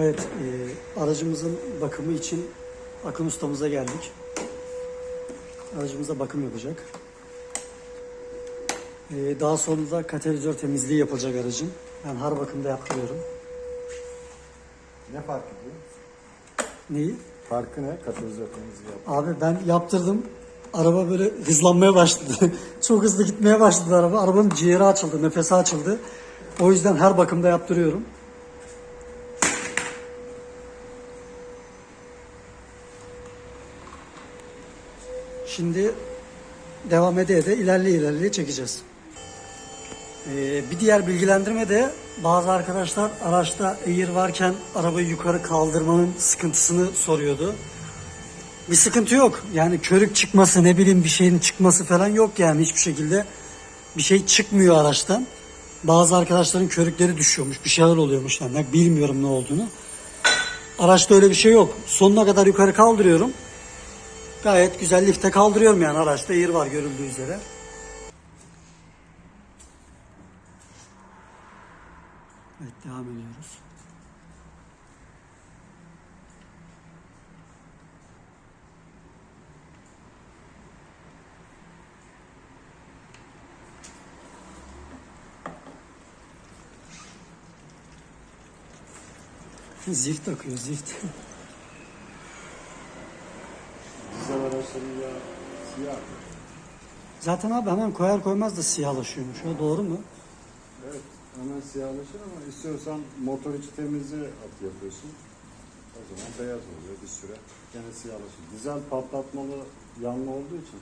Evet, e, aracımızın bakımı için Akın ustamıza geldik. Aracımıza bakım yapacak. E, daha sonra da katalizör temizliği yapılacak aracın. Ben her bakımda yaptırıyorum. Ne fark ediyor? Neyi? Farkı ne? Katalizör temizliği yap. Abi ben yaptırdım. Araba böyle hızlanmaya başladı. Çok hızlı gitmeye başladı araba. Arabanın ciğeri açıldı, nefesi açıldı. O yüzden her bakımda yaptırıyorum. Şimdi devam ede ede ilerleye ilerleye çekeceğiz. Ee, bir diğer bilgilendirme de bazı arkadaşlar araçta eğir varken arabayı yukarı kaldırmanın sıkıntısını soruyordu. Bir sıkıntı yok. Yani körük çıkması ne bileyim bir şeyin çıkması falan yok yani hiçbir şekilde. Bir şey çıkmıyor araçtan. Bazı arkadaşların körükleri düşüyormuş. Bir şeyler oluyormuş. Yani bilmiyorum ne olduğunu. Araçta öyle bir şey yok. Sonuna kadar yukarı kaldırıyorum. Gayet güzel lifte kaldırıyorum yani araçta eğir var görüldüğü üzere. Evet devam ediyoruz. Zift akıyor zift. Dizel araçların ya siyah. Zaten abi hemen koyar koymaz da siyahlaşıyormuş. O doğru mu? Evet. Hemen siyahlaşır ama istiyorsan motor içi temizliği at yapıyorsun. O zaman beyaz oluyor bir süre. Gene siyahlaşır. Dizel patlatmalı yanlı olduğu için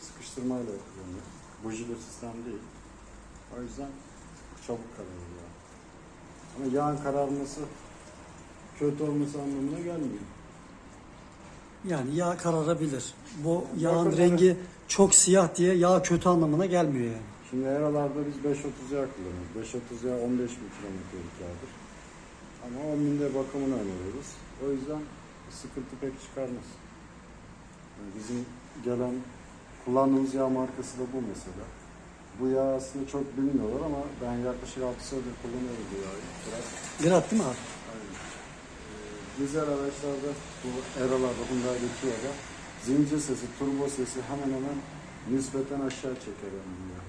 sıkıştırmayla yanıyor. Bujili sistem değil. O yüzden çabuk kararıyor. Ama yağın kararması kötü olması anlamına gelmiyor. Yani yağ kararabilir. Bu yağın Bakın rengi çok siyah diye yağ kötü anlamına gelmiyor yani. Şimdi aralarda biz 530 yağ kullanıyoruz. 530 yağ 15 bin kilometrelik yağdır. Ama 10 binde bakımını öneriyoruz. O yüzden sıkıntı pek çıkarmaz. Yani bizim gelen kullandığımız yağ markası da bu mesela. Bu yağ aslında çok bilmiyorlar ama ben yaklaşık 6 senedir kullanıyorum bu yağı. Biraz Virat değil mi abi? Aynen. Ee, Dizel araçlarda bu Era'larda, Hyundai'de, Kia'da zincir sesi, turbo sesi hemen hemen nispeten aşağı çeker sonra-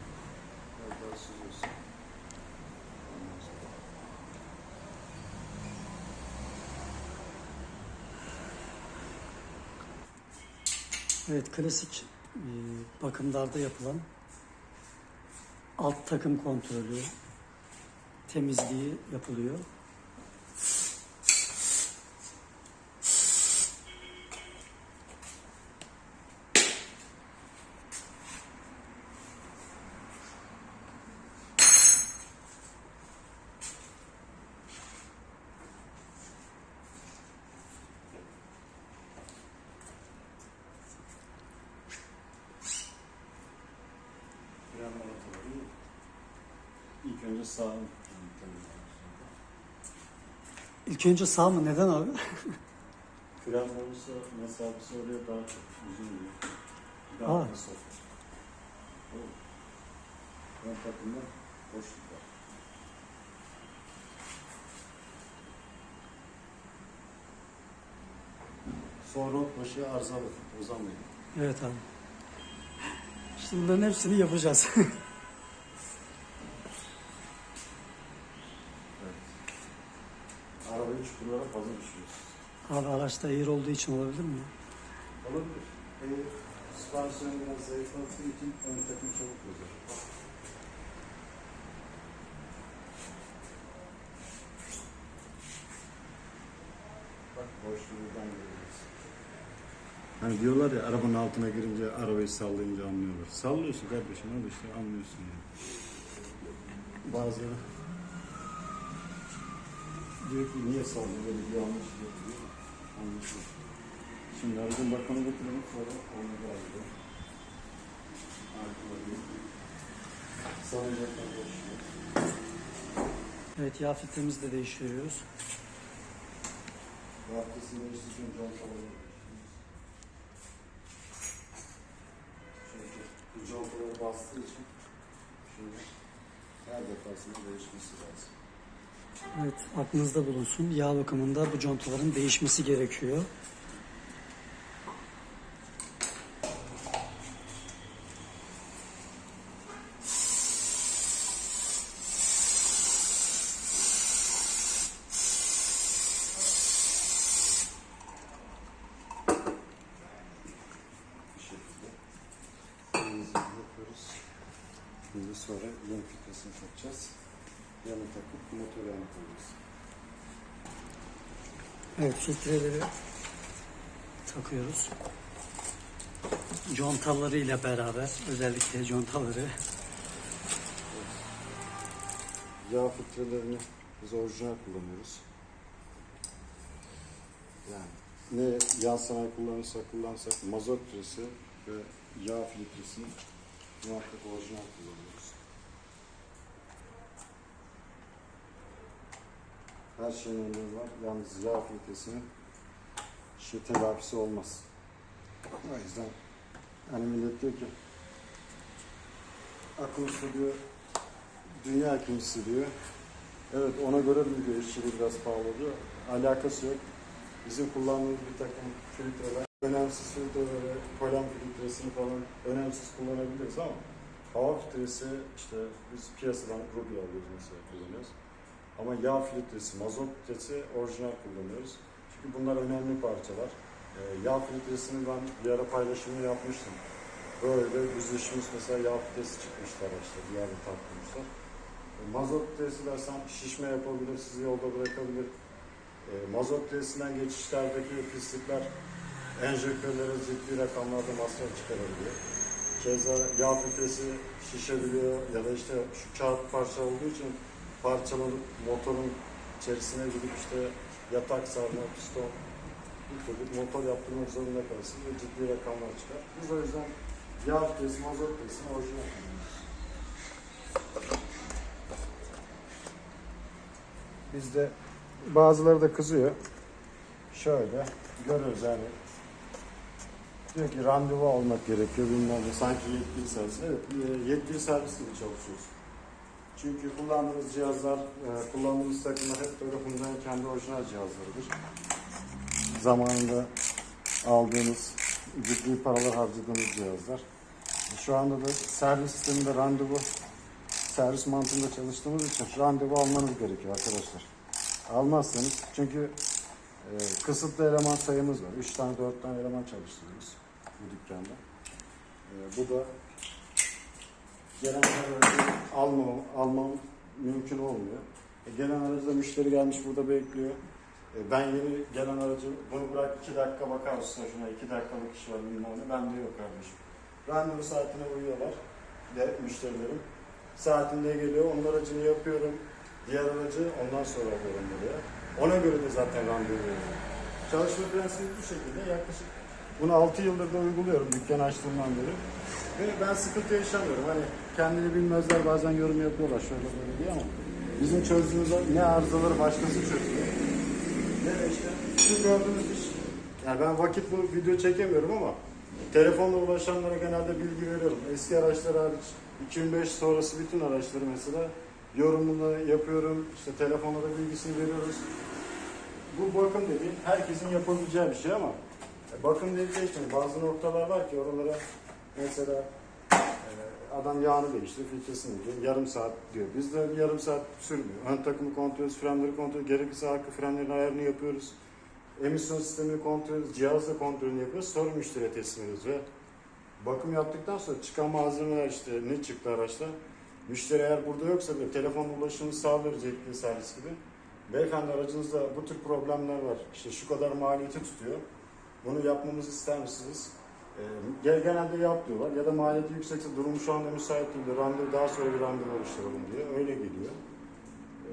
Evet klasik e, bakımlarda yapılan alt takım kontrolü, temizliği yapılıyor. Fren balataları ilk önce sağ İlk önce sağ mı? Neden abi? Fren borusu mesafesi oraya daha çok uzun. Aa. Daha da soft. Oh. Ön takımda boşluk var. Sonra başı arızalı, uzamıyor. Evet abi. İşte bunların hepsini yapacağız. Çukurlara fazla düşürüyorsun. abi araçta eğir olduğu için olabilir mi? Olabilir. E, süspansiyon biraz zayıflattığı için ön takım çabuk bozulur. Bak boşluğu buradan görüyoruz. Hani diyorlar ya arabanın altına girince arabayı sallayınca anlıyorlar. Sallıyorsun kardeşim al işte anlıyorsun yani. Bazıları diyor ki niye sallıyor böyle bir yanlış yapıyor. Anlaşılıyor. Şimdi aracın bakımını götürelim sonra onu da alıyor. Arkaları Salıncaklar başlıyor. Evet yağ filtremizi de değiştiriyoruz. Rahatsızın değiştirdiğin contaları Çünkü bu contaları bastığı için şimdi her defasında değişmesi lazım. Evet, aklınızda bulunsun. Yağ bakımında bu contaların değişmesi gerekiyor. Şimdi sonra yön filtresini takacağız. Yanı takıp motor yanı koyacağız. Evet, filtreleri takıyoruz. Contalarıyla beraber, özellikle contaları. Yağ filtrelerini biz orijinal kullanıyoruz. Yani ne yağ sanayi kullanırsak kullansak mazot filtresi ve yağ filtresini muhakkak orijinal kullanıyoruz. Şeyin önemi var. Yalnız yağ filtresinin şey telafisi olmaz. O yüzden hani millet diyor ki akıl usta diyor dünya ikincisi diyor. Evet ona göre mi diyor biraz pahalı diyor. Alakası yok. Bizim kullandığımız bir takım filtreler, önemsiz filtreleri, polen filtresini falan önemsiz kullanabiliriz ama hava filtresi işte biz piyasadan ruby alıyoruz mesela kullanıyoruz. Ama yağ filtresi, mazot filtresi orijinal kullanıyoruz. Çünkü bunlar önemli parçalar. Ee, yağ filtresini ben bir ara paylaşımını yapmıştım. Böyle düzleşmiş mesela yağ filtresi çıkmıştı araçta, bir yerde takmışlar. E, Mazot filtresi dersen şişme yapabilir, sizi yolda bırakabilir. E, mazot filtresinden geçişlerdeki pislikler enjektörlere ciddi rakamlarda masraf çıkarabiliyor. Keza yağ filtresi şişebiliyor ya da işte şu kağıt parça olduğu için parçalanıp motorun içerisine gidip işte yatak sarma, piston bir türlü motor yaptırmak zorunda kalırsın ve ciddi rakamlar çıkar. Biz o yüzden yağ filtresi, mazot filtresini orijinal. Bizde bazıları da kızıyor. Şöyle görüyoruz yani. Diyor ki randevu almak gerekiyor bilmem ne. Sanki yetkili servis. Evet e, yetkili servis gibi çalışıyoruz. Çünkü kullandığımız cihazlar, e, kullandığımız takımlar hep böyle Hyundai'nin kendi orijinal cihazlarıdır. Zamanında aldığımız, ciddi paralar harcadığımız cihazlar. Şu anda da servis sisteminde randevu servis mantığında çalıştığımız için randevu almanız gerekiyor arkadaşlar. Almazsanız çünkü e, kısıtlı eleman sayımız var. 3 tane 4 tane eleman çalıştırıyoruz bu dükkanda. E, bu da gelen aracı almam, almam mümkün olmuyor. E, gelen aracda müşteri gelmiş burada bekliyor. E, ben yeni gelen aracı bunu bırak 2 dakika bakar mısın şuna 2 dakikalık iş var bilmem ne. Ben de yok kardeşim. Randevu saatine uyuyorlar de müşterilerim. Saatinde geliyor, onun aracını yapıyorum. Diğer aracı ondan sonra alıyorum buraya. Ona göre de zaten randevu veriyorum. Çalışma prensibi bu şekilde yaklaşık bunu 6 yıldır da uyguluyorum dükkan açtığımdan beri. Ben sıkıntı yaşamıyorum. Hani kendini bilmezler bazen yorum yapıyorlar şöyle böyle diye ama bizim çözdüğümüz ne arızaları başkası çözüyor. Ne de işte şu gördüğünüz iş. Yani ben vakit bu video çekemiyorum ama telefonla ulaşanlara genelde bilgi veriyorum. Eski araçlar hariç 2005 sonrası bütün araçları mesela yorumunu yapıyorum. İşte telefonla da bilgisini veriyoruz. Bu bakım dediğim herkesin yapabileceği bir şey ama bakım dediği işte bazı noktalar var ki oralara mesela e, adam yağını değiştir, filtresini diyor. Yarım saat diyor. Bizde yarım saat sürmüyor. Ön takımı kontrol ediyoruz, frenleri kontrol ediyoruz. Gerekirse arka frenlerin ayarını yapıyoruz. Emisyon sistemini kontrol ediyoruz. Cihazla kontrolünü yapıyoruz. Sonra müşteriye teslim ediyoruz ve bakım yaptıktan sonra çıkan malzemeler işte ne çıktı araçta. Müşteri eğer burada yoksa da telefon ulaşımını sağlıyoruz yetkili servis gibi. Beyefendi aracınızda bu tür problemler var. İşte şu kadar maliyeti tutuyor. Bunu yapmamızı ister misiniz? Ee, gel- genelde yap diyorlar. Ya da maliyeti yüksekse durum şu anda müsait değil. Randevu daha sonra bir randevu oluşturalım diye. Öyle geliyor. Ee,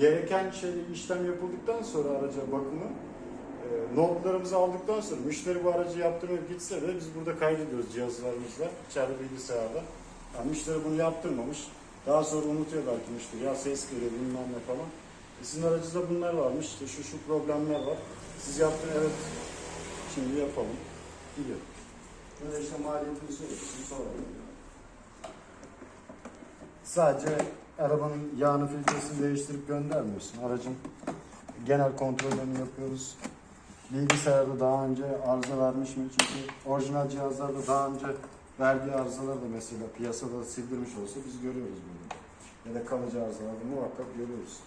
gereken şey işlem yapıldıktan sonra araca bakımı e, notlarımızı aldıktan sonra müşteri bu aracı yaptırmayıp gitse de biz burada kaydediyoruz cihazlarımızla, içeride bilgisayarda. Yani müşteri bunu yaptırmamış. Daha sonra unutuyor belki müşteri. Ya ses geliyor bilmem ne falan. E, sizin aracınızda bunlar varmış. İşte şu şu problemler var. Siz yaptın evet. Şimdi yapalım. Gidiyor. Böyle işte maliyetini söylüyorsun sonra. Sadece arabanın yağını filtresini değiştirip göndermiyorsun. Aracın genel kontrollerini yapıyoruz. Bilgisayarda daha önce arıza vermiş mi? Çünkü orijinal cihazlarda daha önce verdiği arızaları da mesela piyasada sildirmiş olsa biz görüyoruz bunu. Ya da kalıcı arızalarda muhakkak görüyoruz.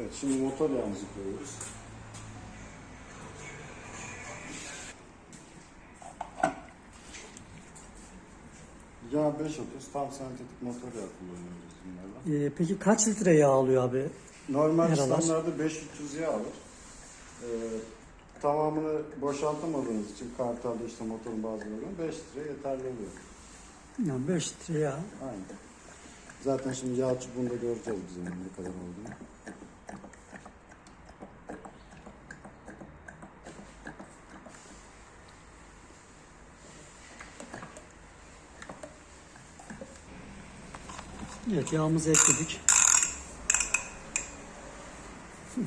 Evet şimdi motor yağımızı koyuyoruz. Yağ 5.30 tam sentetik motor yağı kullanıyoruz bunlarla. Ee, peki kaç litre yağ alıyor abi? Normal standartta 500 yağ alır. Ee, tamamını boşaltamadığınız için kartalda işte motorun bazılarından 5 litre yeterli oluyor. Yani 5 litre yağ. Aynen. Zaten şimdi yağ çubuğunda göreceğiz bizim ne kadar olduğunu. Evet yağımızı ekledik.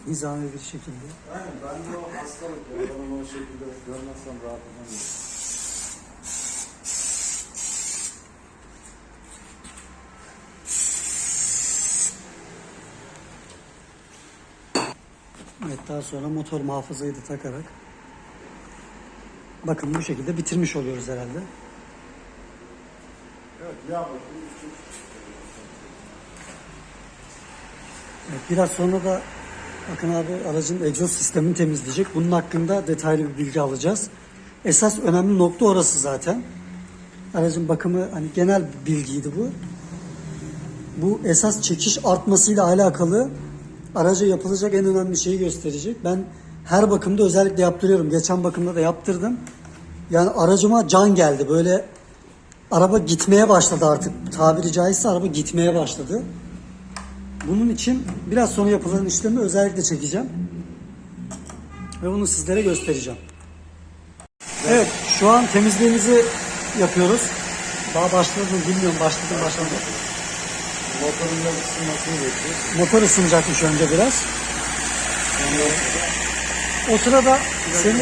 Nizami bir şekilde. Aynen ben de o hastalık ya. Ben onu o şekilde görmezsem rahat edemiyorum. Evet daha sonra motor muhafazayı da takarak bakın bu şekilde bitirmiş oluyoruz herhalde. Evet yağ bakımı için Evet, biraz sonra da bakın abi aracın egzoz sistemini temizleyecek. Bunun hakkında detaylı bir bilgi alacağız. Esas önemli nokta orası zaten. Aracın bakımı hani genel bir bilgiydi bu. Bu esas çekiş artmasıyla alakalı araca yapılacak en önemli şeyi gösterecek. Ben her bakımda özellikle yaptırıyorum. Geçen bakımda da yaptırdım. Yani aracıma can geldi. Böyle araba gitmeye başladı artık. Tabiri caizse araba gitmeye başladı. Bunun için biraz sonra yapılan işlemi özellikle çekeceğim. Ve bunu sizlere göstereceğim. Evet, şu an temizliğimizi yapıyoruz. Daha başladı mı bilmiyorum. Başladı mı başlamadı. motorun da ısınmasını bekliyoruz. Motor ısınacakmış önce biraz. O sırada seni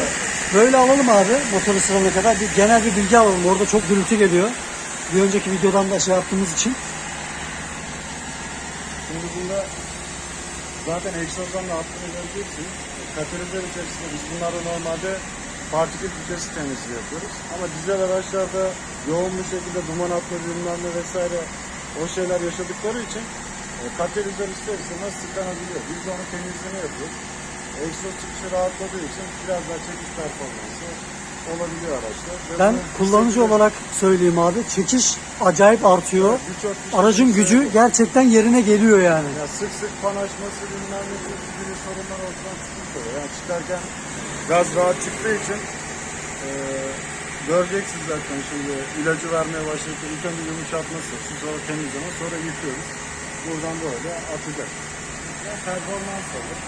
böyle alalım abi motor ısınana kadar. Bir genel bir bilgi alalım. Orada çok gürültü geliyor. Bir önceki videodan da şey yaptığımız için. Şimdi bunda zaten egzozdan da attığını. Katalizör içerisinde biz bunlarda normalde partikül filtresi temizliği yapıyoruz. Ama dizel araçlarda yoğun bir şekilde duman atma bilmem vesaire o şeyler yaşadıkları için e, katalizör ister istemez tıkanabiliyor. Biz de onun temizliğini yapıyoruz. Egzoz çıkışı rahatladığı için biraz daha çekiş performansı olabiliyor araçta. Ve Ben kullanıcı hissettiriyor. olarak söyleyeyim abi. Çekiş acayip artıyor. Birçok kişi Aracın gücü gerçekten yerine geliyor yani. Ya sık sık panaşması bilmem ne gibi gibi sorunlar ortadan çıkmış oluyor. Yani çıkarken gaz rahat çıktığı için eee göreceksiniz zaten şimdi ilacı vermeye başladık. İlk önce yumuşatması, sonra temizleme, sonra yıkıyoruz. Buradan böyle atacak. Yani performans alır.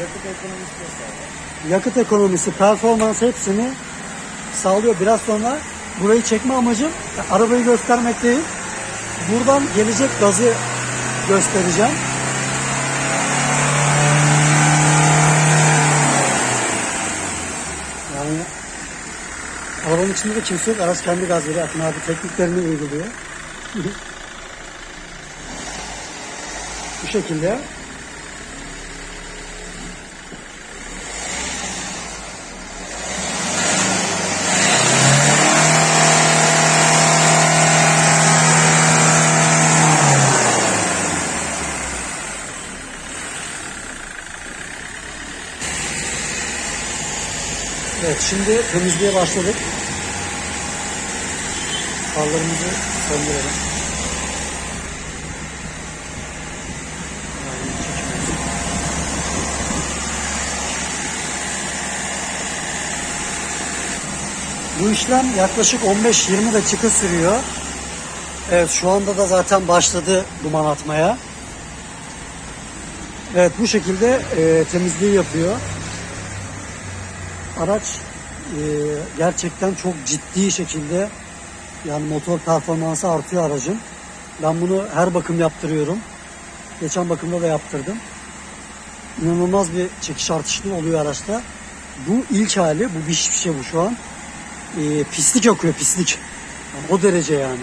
Yakıt ekonomisi de sağlar. Yakıt ekonomisi, performans hepsini sağlıyor. Biraz sonra burayı çekme amacım arabayı göstermek değil. Buradan gelecek gazı göstereceğim. Yani arabanın içinde de kimse yok. Araç kendi gaz veriyor. Akın abi tekniklerini uyguluyor. Bu şekilde. Evet şimdi temizliğe başladık. Farlarımızı söndürelim. Bu işlem yaklaşık 15-20 dakika sürüyor. Evet şu anda da zaten başladı duman atmaya. Evet bu şekilde e, temizliği yapıyor araç e, gerçekten çok ciddi şekilde yani motor performansı artıyor aracın. Ben bunu her bakım yaptırıyorum. Geçen bakımda da yaptırdım. İnanılmaz bir çekiş artışı oluyor araçta. Bu ilk hali, bu bir şey bu şu an. Ee, pislik akıyor, pislik. Yani o derece yani.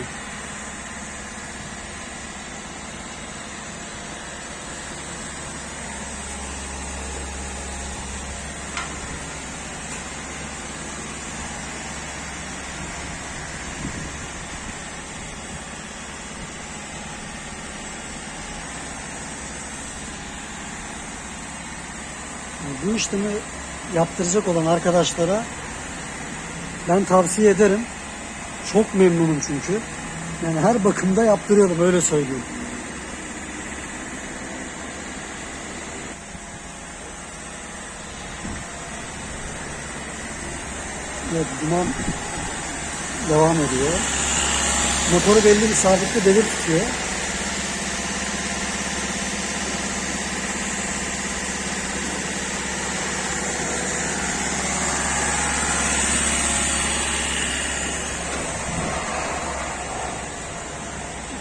Bu işlemi yaptıracak olan arkadaşlara ben tavsiye ederim. Çok memnunum çünkü. Yani her bakımda yaptırıyorum öyle söyleyeyim. Evet duman devam ediyor. Motoru belli bir sabitli devir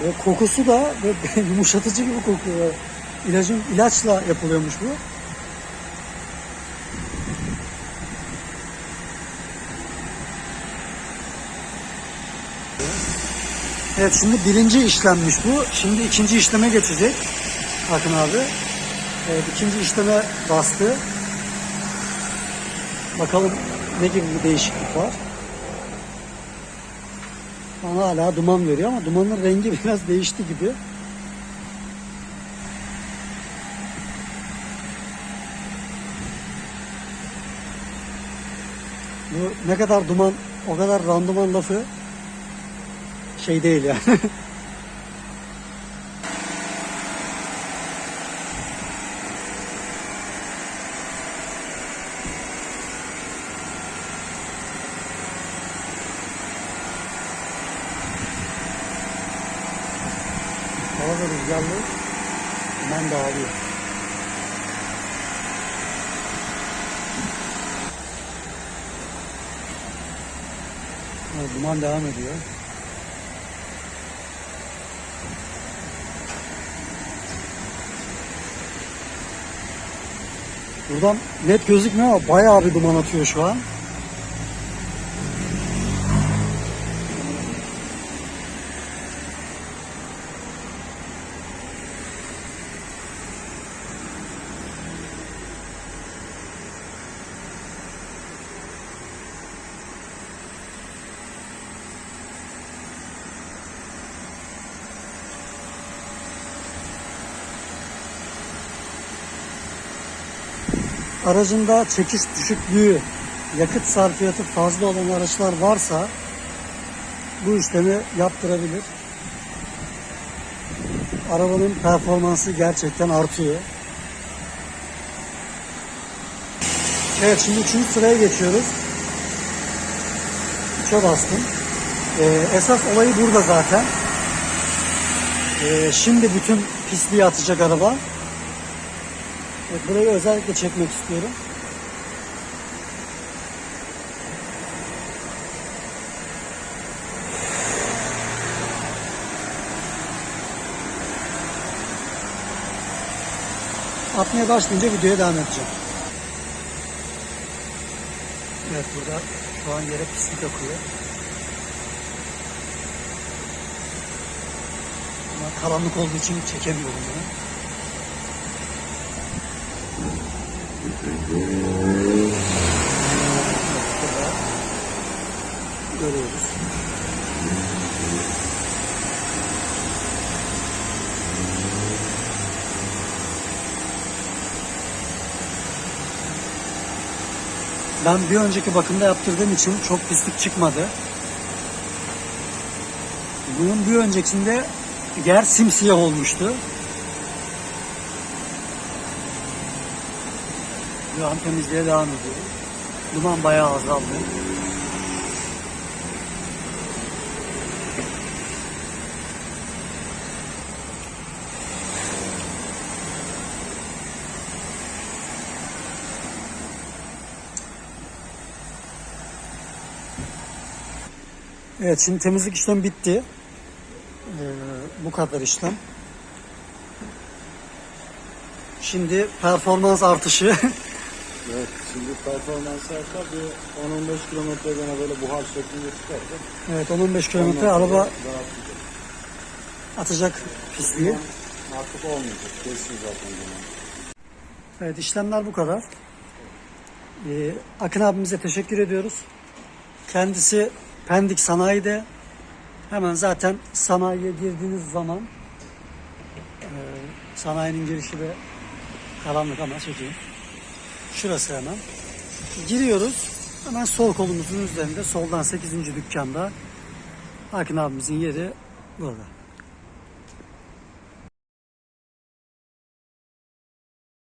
Ve kokusu da böyle yumuşatıcı gibi kokuyor. İlacın ilaçla yapılıyormuş bu. Evet şimdi birinci işlemmiş bu. Şimdi ikinci işleme geçecek. Akın abi. Evet ikinci işleme bastı. Bakalım ne gibi bir değişiklik var. Bana hala duman veriyor ama dumanın rengi biraz değişti gibi. Bu ne kadar duman o kadar randıman lafı şey değil yani. Hava da rüzgarlı. Ben dağılıyor. Evet, duman devam ediyor. Buradan net gözükmüyor ama bayağı bir duman atıyor şu an. Aracında çekiş düşüklüğü, yakıt sarfiyatı fazla olan araçlar varsa bu işlemi yaptırabilir. Arabanın performansı gerçekten artıyor. Evet şimdi üçüncü sıraya geçiyoruz. Üçe bastım. Ee, esas olayı burada zaten. Ee, şimdi bütün pisliği atacak araba. Evet, burayı özellikle çekmek istiyorum. Atmaya başlayınca videoya devam edeceğim. Evet burada şu an yere pislik akıyor. Ama karanlık olduğu için çekemiyorum bunu. Ben bir önceki bakımda yaptırdığım için çok pislik çıkmadı. Bunun bir öncekinde yer simsiyah olmuştu. An temizliğe devam ediyor. Duman bayağı azaldı. Evet şimdi temizlik işlem bitti. Ee, bu kadar işlem. Şimdi performans artışı şimdi performans artar bir 10-15 kilometre gene böyle buhar şeklinde çıkarsa. Evet 10-15 kilometre araba atacak pisliği. Artık olmayacak. Kesin zaten gene. Evet işlemler bu kadar. Ee, Akın abimize teşekkür ediyoruz. Kendisi Pendik Sanayi'de hemen zaten sanayiye girdiğiniz zaman e, sanayinin girişi de karanlık ama çekeyim. Şurası hemen. Giriyoruz. Hemen sol kolumuzun üzerinde soldan 8. dükkanda Akın abimizin yeri burada.